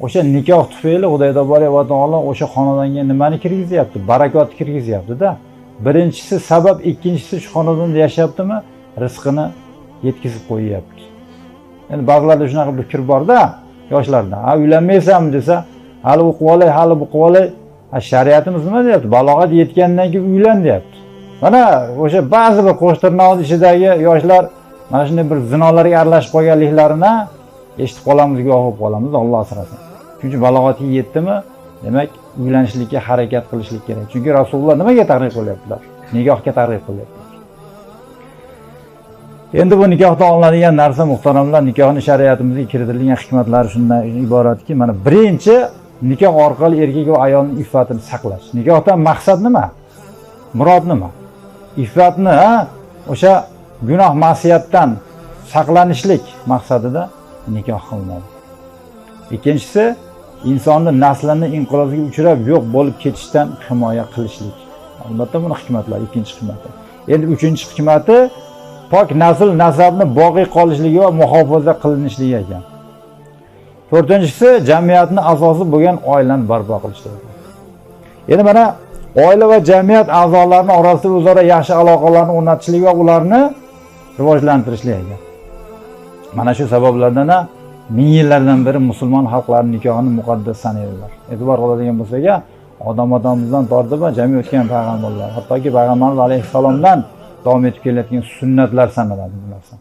o'sha nikoh tufayli xudo tabolak va taolo o'sha xonadonga nimani kirgizyapti? Barakotni kirgizyaptida. Birinchisi sabab ikkinchisi shu xonadonda yashayaptimi? Rizqini yetkazib qo'yyapti. Endi ba'zilarda shunaqa bir fikr borda yoshlarda ha uylanmaysanmi? desa hali o'qib olay hali o'qib olay shariatimiz nima? deyapti. Balog'at yetgandan keyin uylan deyapti. Mana o'sha ba'zi bir qo'shtirnoqni ichidagi yoshlar mana shunday bir zinolarga aralashib qolganliklarini eshitib qolamiz guvoh bo'lib qolamiz alloh asrasin. Shuning uchun balog'atga yetdimi demak uylanishlikka harakat qilishlik kerak. Chunki rasululloh nimaga targ'ib qilyaptilar? Nikohga targ'ib qilyaptilar. Endi bu nikohdan olinadigan narsa muhtaramlar nikohni shariatimizga kiritilgan hikmatlari shundan iboratki mana birinchi nikoh orqali erkak va ayolni iffatini saqlash. Nikohdan maqsad nima? Murod nima? Iffatni o'sha gunoh ma'siyatdan saqlanishlik maqsadida nikoh qilinadi. Ikkinchisi insonni naslini inqirozga uchrab yo'q bo'lib ketishdan himoya qilishlik. Albatta buni hikmatlari ikkinchi hikmati. Endi uchinchi hikmati pok nasl nasabni boqiy qolishligi va muhofaza qilinishligi ekan. To'rtinchisi jamiyatni asosi bo'lgan oilani barpo qilishlik endi mana oila va jamiyat a'zolarini orasida o'zaro yaxshi aloqalarni o'rnatishlik va ularni rivojlantirishlik ekan. Mana shu sabablardan ham ming yillardan beri musulmon xalqlari nikohini muqaddas sanaydilar. E'tibor qiladigan bo'lsak odam odamimizdan tortib jami o'tgan payg'ambarlar hattoki payg'ambarimiz alayhissalomdan davom etib kelayotgan sunnatlar sanaladi bu narsa